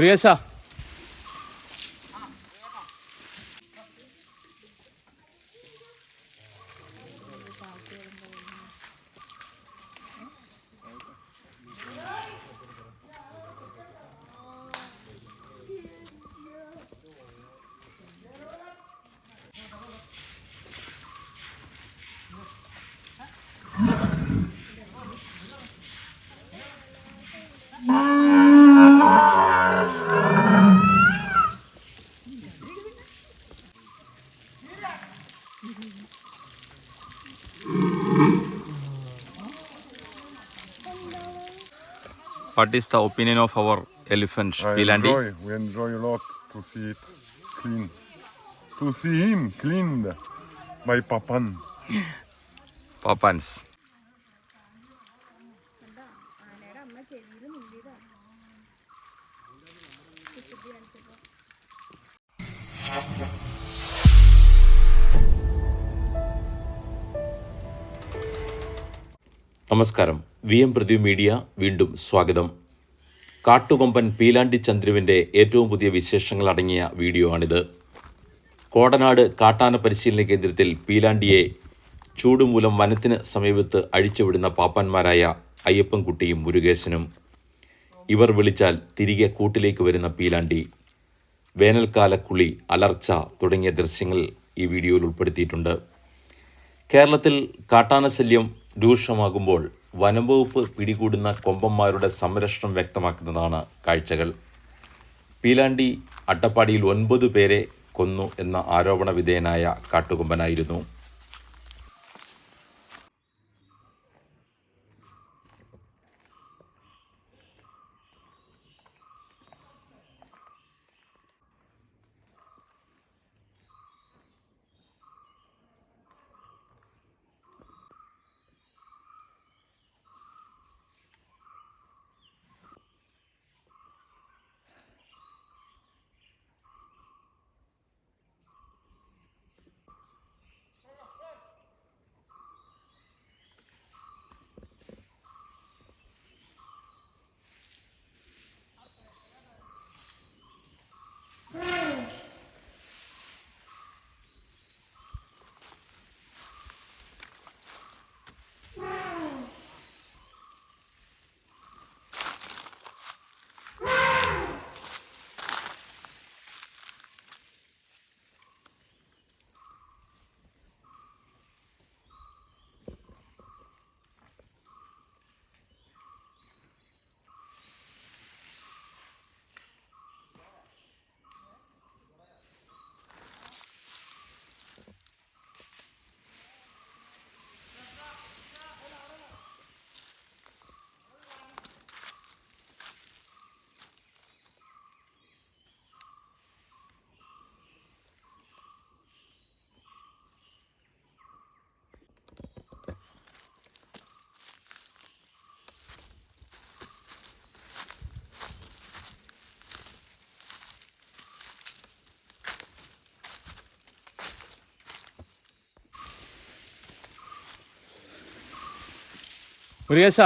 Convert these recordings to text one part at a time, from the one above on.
മുരുകേശ what is the opinion of our elephant I പീലാൻഡി enjoy. We enjoy a lot to see it clean. To see him cleaned by Papan. പാപ്പാൻസ് നമസ്കാരം. V M പ്രതി media വീണ്ടും സ്വാഗതം. കാട്ടുകൊമ്പൻ പീലാണ്ടി ചന്ദ്രുവിന്റെ ഏറ്റവും പുതിയ വിശേഷങ്ങൾ അടങ്ങിയ വീഡിയോ ആണിത്. കോടനാട് കാട്ടാന പരിശീലന കേന്ദ്രത്തിൽ പീലാണ്ടിയെ ചൂടുമൂലം വനത്തിന് സമീപത്ത് അഴിച്ചുവിടുന്ന പാപ്പാന്മാരായ അയ്യപ്പൻകുട്ടിയും മുരുകേശനും. ഇവർ വിളിച്ചാൽ തിരികെ കൂട്ടിലേക്ക് വരുന്ന പീലാണ്ടി. വേനൽക്കാല കുളി അലർച്ച തുടങ്ങിയ ദൃശ്യങ്ങൾ ഈ വീഡിയോയിൽ ഉൾപ്പെടുത്തിയിട്ടുണ്ട്. കേരളത്തിൽ കാട്ടാന ശല്യം രൂക്ഷമാകുമ്പോൾ വനംവകുപ്പ് പിടികൂടുന്ന കൊമ്പന്മാരുടെ സംരക്ഷണം വ്യക്തമാക്കുന്നതാണ് കാഴ്ചകൾ. പീലാണ്ടി അട്ടപ്പാടിയിൽ ഒൻപത് പേരെ കൊന്നു എന്ന ആരോപണ വിധേയനായ കാട്ടുകൊമ്പനായിരുന്നു. മുരുകേശ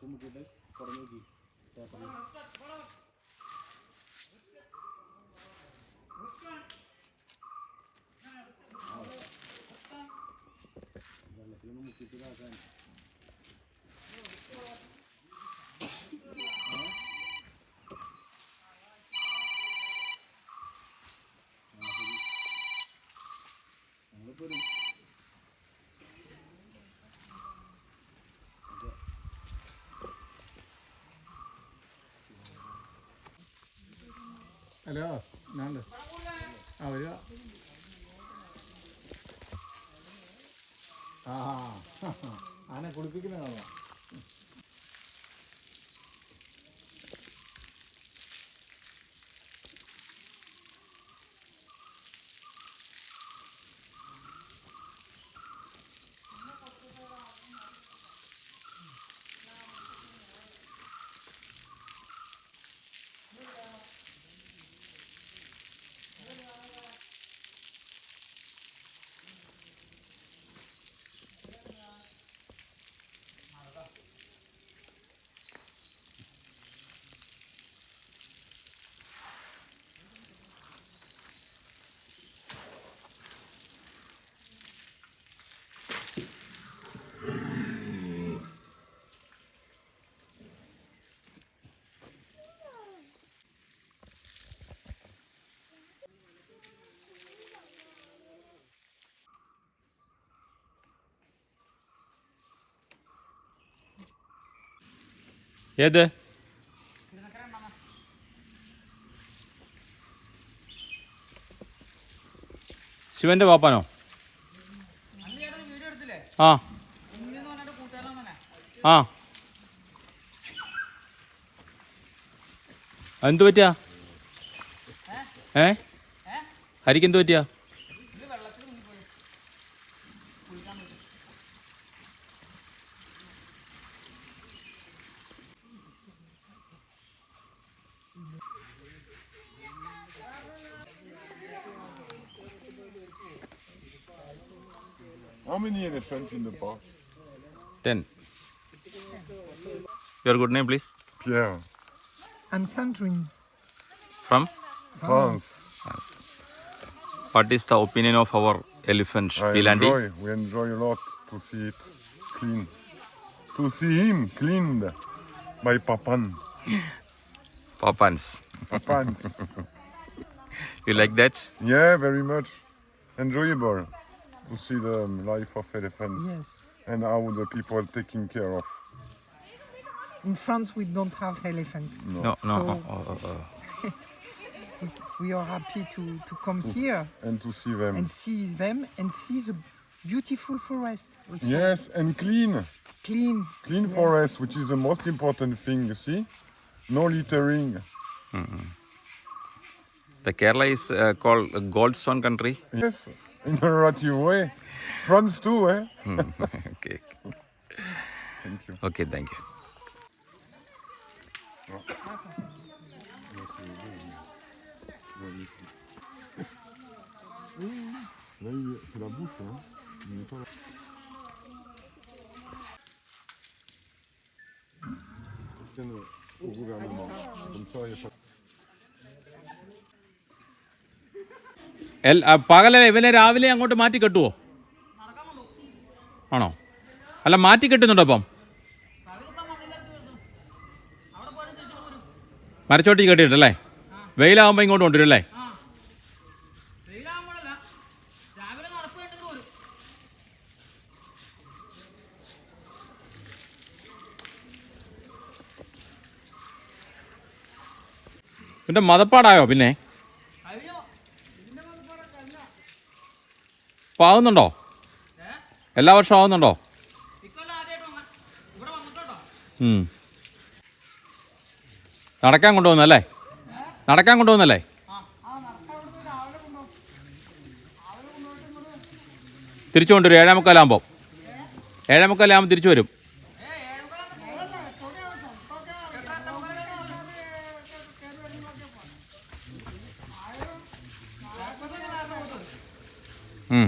पशु मुझे पड़ेगी Gracias. ഹലോ ഞാനുണ്ട് ആ വരിക ആ ആനെ കുളിപ്പിക്കുന്ന ഏത്? ശിവന്റെ പാപ്പാനോ? ആ. ആ. എന്ത് പറ്റിയാ? ഏ? ഹരിക്ക് എന്ത് പറ്റിയാ? Your good name, please. Pierre. I'm Sandrine. From? France. France. What is the opinion of our elephant, I Pilandi? We enjoy a lot to see it clean. To see him cleaned by Papan. Papans. Papans. you like that? Yeah, very much. Enjoyable to see the life of elephants yes. and how the people are taking care of in France, we don't have elephants. No, no. So oh, oh, oh, we are happy to, to come here and to see them and see them and see the beautiful forest. Also. Yes, and clean. Clean. Clean yes. forest, which is the most important thing. You see, no littering. Mm -hmm. The Kerala is uh, called a goldstone country. Yes, in a relative way. France too, eh? okay. Thank you. Okay, thank you. Là, c'est la bouche, hein. Il n'est pas là. Au gouvernement. Comme ça, il n'y a pas പകല ഇവനെ രാവിലെ അങ്ങോട്ട് മാറ്റി കെട്ടുവോ ആണോ അല്ല മാറ്റി കെട്ടുന്നുണ്ടോ അപ്പം മരച്ചോട്ടി കെട്ടിയിട്ടല്ലേ വെയിലാകുമ്പോൾ ഇങ്ങോട്ട് കൊണ്ടുവരും അല്ലേ എന്റെ പിന്നെ മതപ്പാടായോ പിന്നെ? കഴിഞ്ഞ ആവുന്നുണ്ടോ? എല്ലാ വർഷവും ആവുന്നുണ്ടോ? ഉം. നടക്കാൻ കൊണ്ടുപോകുന്നല്ലേ നടക്കാൻ കൊണ്ടുപോകുന്നല്ലേ തിരിച്ചു കൊണ്ടുവരും ഏഴാമുക്കാലാകുമ്പോൾ ഏഴാമുക്കാലാകുമ്പോൾ ഏഴേ മുക്കാലാകുമ്പോൾ തിരിച്ചു വരും. ഏ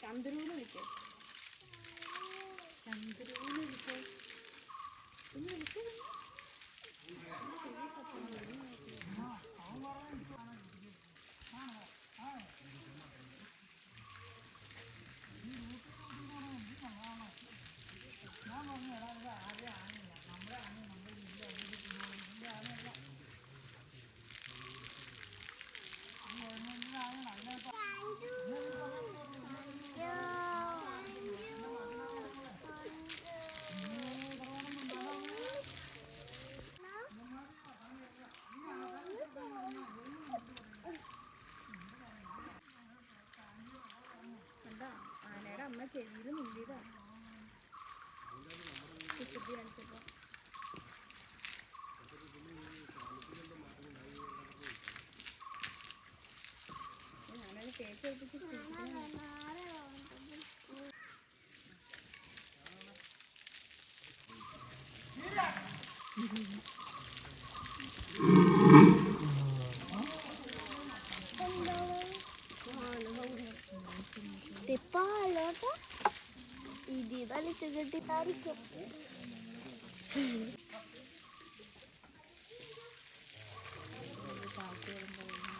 ചന്ദ്രൂന്ന് വിളിക്കേ. ചന്ദ്രൂന്ന് വിളിക്കേ. ഒന്ന് വിളിച്ചേ. ചെവിയിൽ മുണ്ടിയതാ ഇത് വലിച്ചു താരിക്കും വരുമ്പോൾ